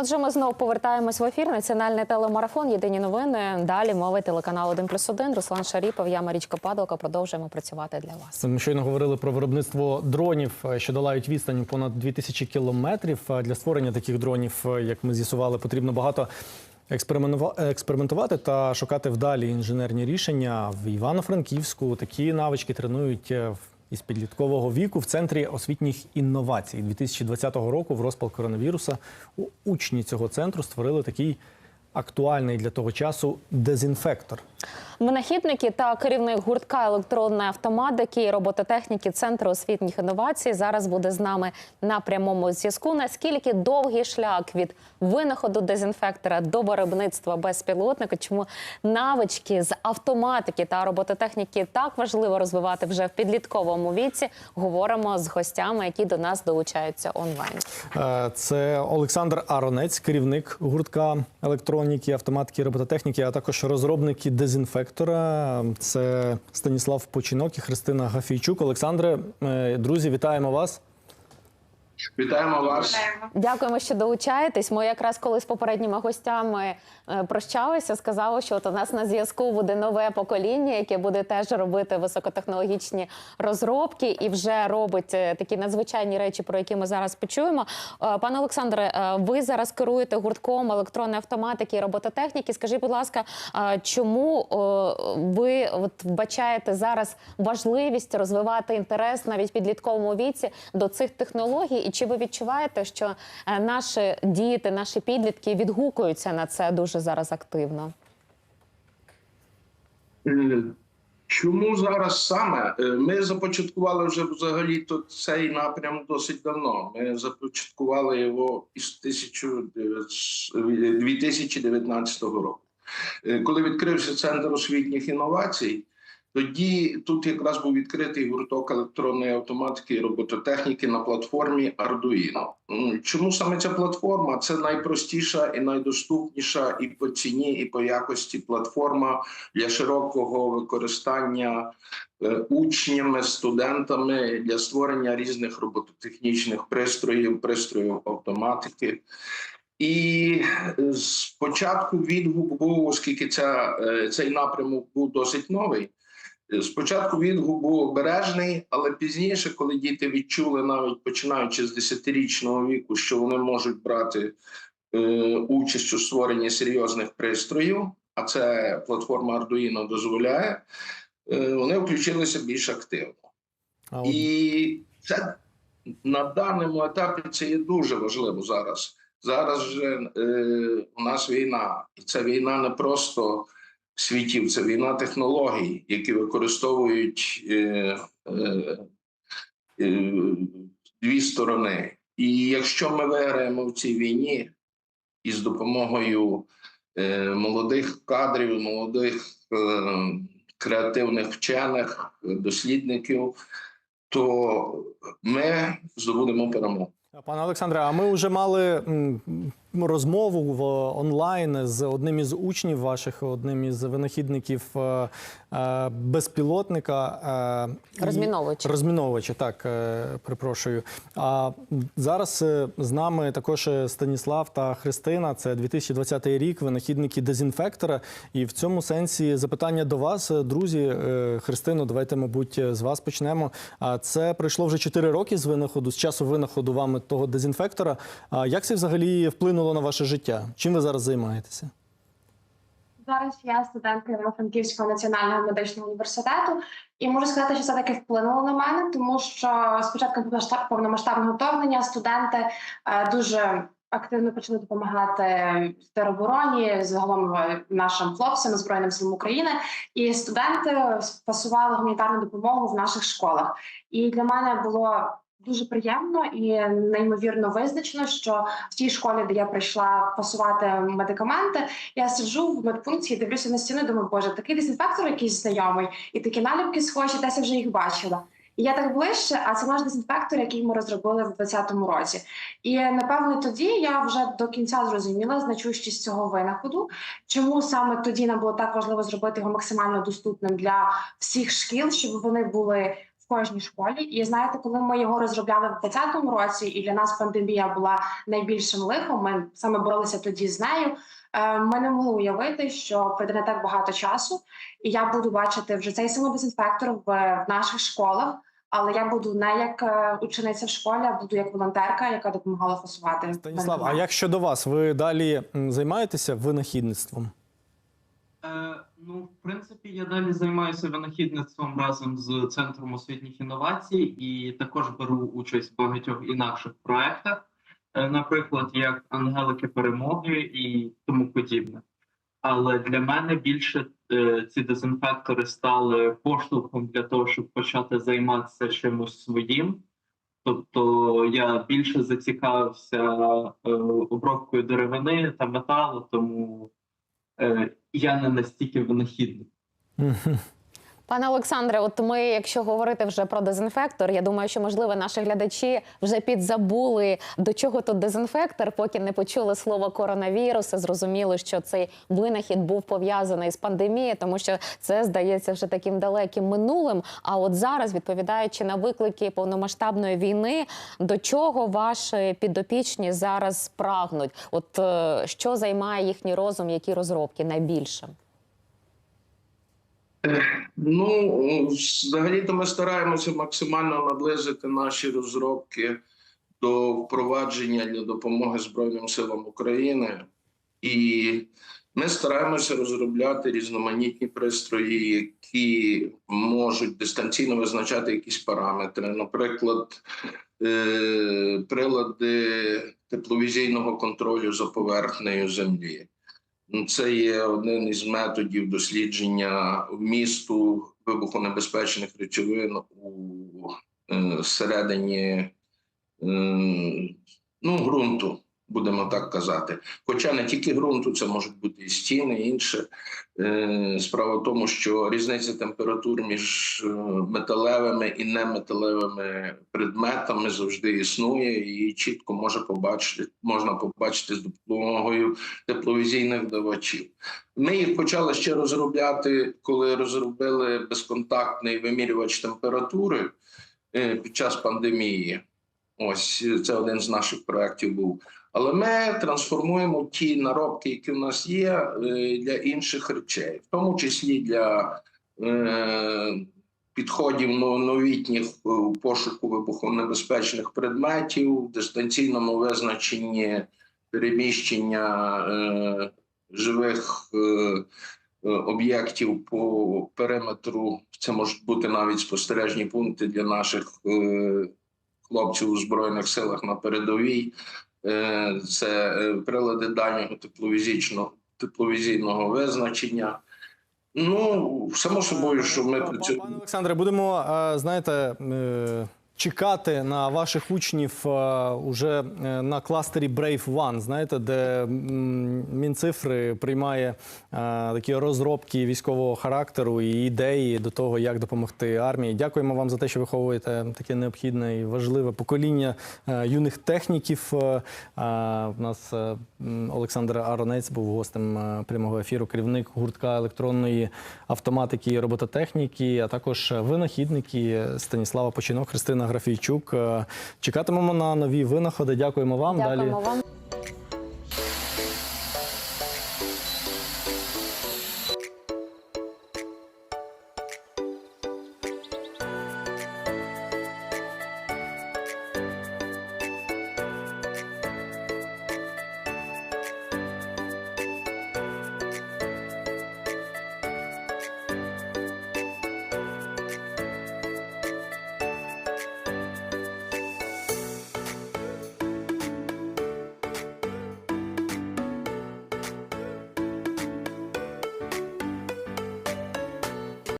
Отже, ми знову повертаємось в ефір. Національний телемарафон. Єдині новини. Далі мови телеканалу 1 плюс 1. Руслан Шаріпов, я Марічка Падалка. Продовжуємо працювати для вас. Ми щойно говорили про виробництво дронів, е, що долають відстань понад 2000 кілометрів. Е, Для створення таких дронів, е, як ми з'ясували, потрібно багато експериментува- експериментувати та шукати вдалі інженерні рішення. В Івано-Франківську такі навички тренують в- із підліткового віку в центрі освітніх інновацій. 2020 року в розпал коронавіруса учні цього центру створили такий актуальний для того часу дезінфектор. Винахідники та керівник гуртка електронної автоматики і робототехніки Центру освітніх інновацій зараз буде з нами на прямому зв'язку. Наскільки довгий шлях від винаходу дезінфектора до виробництва безпілотника? Чому навички з автоматики та робототехніки так важливо розвивати вже в підлітковому віці? Говоримо з гостями, які до нас долучаються онлайн. Е, Це Олександр Аронець, керівник гуртка електроніки, автоматики, робототехніки, а також розробники дезінфектора. Це Станіслав Починок і Христина Гафійчук. Олександре, е, друзі, вітаємо вас. Вітаємо вас. Дякуємо, що долучаєтесь. Ми якраз коли з попередніми гостями е, прощалися, сказали, що от у нас на зв'язку буде нове покоління, яке буде теж робити високотехнологічні розробки і вже робить е, такі надзвичайні речі, про які ми зараз почуємо. Е, Пане Олександре, ви зараз керуєте гуртком електронної автоматики і робототехніки. Скажіть, будь ласка, чому ви от вбачаєте зараз важливість розвивати інтерес навіть в підлітковому віці до цих технологій? І чи ви відчуваєте, що е, наші діти, наші підлітки відгукуються на це дуже зараз активно? Е, Чому зараз саме? Е, Ми започаткували вже взагалі тут цей напрям досить давно. Ми започаткували його із 1900 2019 року. Коли відкрився центр освітніх інновацій, тоді тут якраз був відкритий гурток електронної автоматики і робототехніки на платформі Arduino. Чому саме ця платформа? Це найпростіша і найдоступніша і по ціні, і по якості платформа для широкого використання е, учнями, студентами для створення різних робототехнічних пристроїв, пристроїв автоматики. І е, спочатку відгук був, оскільки ця, е, цей напрямок був досить новий. Спочатку відгук був обережний, але пізніше, коли діти відчули, навіть починаючи з 10-річного віку, що вони можуть брати е, участь у створенні серйозних пристроїв, а це платформа Arduino дозволяє, е, вони включилися більш активно. А І це на даному етапі це є дуже важливо зараз. Зараз же е, у нас війна, і це війна не просто світів, це війна технологій, які використовують е, е, е, дві сторони. І якщо ми виграємо в цій війні із допомогою е, молодих кадрів, молодих е, креативних вчених, дослідників, то ми здобудемо перемогу. Пане Олександре, а ми вже мали розмову в онлайн з одним із учнів ваших, одним із винахідників е, е, безпілотника е, Розміновувача. Розміновувача, так перепрошую. А зараз з нами також Станіслав та Христина. Це 2020 рік, винахідники дезінфектора. І в цьому сенсі запитання до вас, друзі. Христино, давайте, мабуть, з вас почнемо. Це пройшло вже 4 роки з винаходу, з часу винаходу вами того дезінфектора. Як це взагалі вплинуло на ваше життя? Чим ви зараз займаєтеся? Зараз я студентка Івано-Франківського національного медичного університету, і можу сказати, що це таки вплинуло на мене, тому що спочатку повномасштабного вторгнення студенти е, дуже активно почали допомагати теробороні, загалом е, нашим хлопцям збройним силам України. І студенти спасували гуманітарну допомогу в наших школах. І для мене було дуже приємно і неймовірно визначено, що в тій школі, де я прийшла пасувати медикаменти, я сиджу в медпункті, дивлюся на стіну, думаю, боже, такий дезінфектор якийсь знайомий, і такі наліпки схожі, десь я вже їх бачила. І я так ближче, а це наш дезінфектор, який ми розробили в 2020 році. І напевно тоді я вже до кінця зрозуміла значущість цього винаходу. Чому саме тоді нам було так важливо зробити його максимально доступним для всіх шкіл, щоб вони були кожній школі. І знаєте, коли ми його розробляли в 2020 році, і для нас пандемія була найбільшим лихом. Ми саме боролися тоді з нею. е, Ми не могли уявити, що пройде не так багато часу, і я буду бачити вже цей самодезінфектор в, в наших школах. Але я буду не як е, учениця в школі, а буду як волонтерка, яка допомагала фасувати. Станіслав, а як щодо вас, ви далі займаєтеся винахідництвом? Е, ну, в принципі, я далі займаюся винахідництвом разом з центром освітніх інновацій і також беру участь в багатьох інакших проектах, е, наприклад, як Ангелики перемоги і тому подібне. Але для мене більше е, ці дезінфектори стали поштовхом для того, щоб почати займатися чимось своїм. Тобто я більше зацікавився е, обробкою деревини та металу, тому я не настільки винахідник. Пане Олександре, от ми, якщо говорити вже про дезінфектор, я думаю, що можливо наші глядачі вже підзабули до чого тут дезінфектор, поки не почули слово коронавірус, і зрозуміли, що цей винахід був пов'язаний з пандемією, тому що це здається вже таким далеким минулим. А от зараз, відповідаючи на виклики повномасштабної війни, до чого ваші підопічні зараз прагнуть? От е, що займає їхній розум, які розробки найбільше? Ну, взагалі-то ми стараємося максимально наблизити наші розробки до впровадження для допомоги Збройним силам України. І ми стараємося розробляти різноманітні пристрої, які можуть дистанційно визначати якісь параметри. Наприклад, е, прилади тепловізійного контролю за поверхнею землі. Ну, Це є один із методів дослідження вмісту вибухонебезпечних речовин у е, середині е, ну, ґрунту, будемо так казати. Хоча не тільки ґрунту, це можуть бути і стіни, і інше. Е, Справа в тому, що різниця температур між е, металевими і неметалевими предметами завжди існує, і чітко може побачити, можна побачити з допомогою тепловізійних давачів. Ми їх почали ще розробляти, коли розробили безконтактний вимірювач температури е, під час пандемії. Ось це один з наших проєктів був. Але ми трансформуємо ті наробки, які в нас є, е, для інших речей, в тому числі для е, підходів новітніх е, у пошуку вибухонебезпечних предметів, дистанційному визначенні переміщення живих об'єктів по периметру. Це можуть бути навіть спостережні пункти для наших хлопців у збройних силах на передовій. Е, Це е, прилади дальнього тепловізійного тепловізійного визначення. Ну, само собою, що ми працюємо. Пане. Олександре, будемо е, знаєте. Чекати на ваших учнів е, уже е, на кластері Brave One, знаєте, де Мінцифри приймає е, такі розробки військового характеру і ідеї до того, як допомогти армії. Дякуємо вам за те, що виховуєте таке необхідне і важливе покоління юних техніків. У нас Олександр Аронець був гостем прямого ефіру, керівник гуртка електронної автоматики і робототехніки, а також винахідники Станіслава Починок, Христина Графійчук. Е, Чекатимемо на нові винаходи. Дякуємо вам. Дякуємо вам.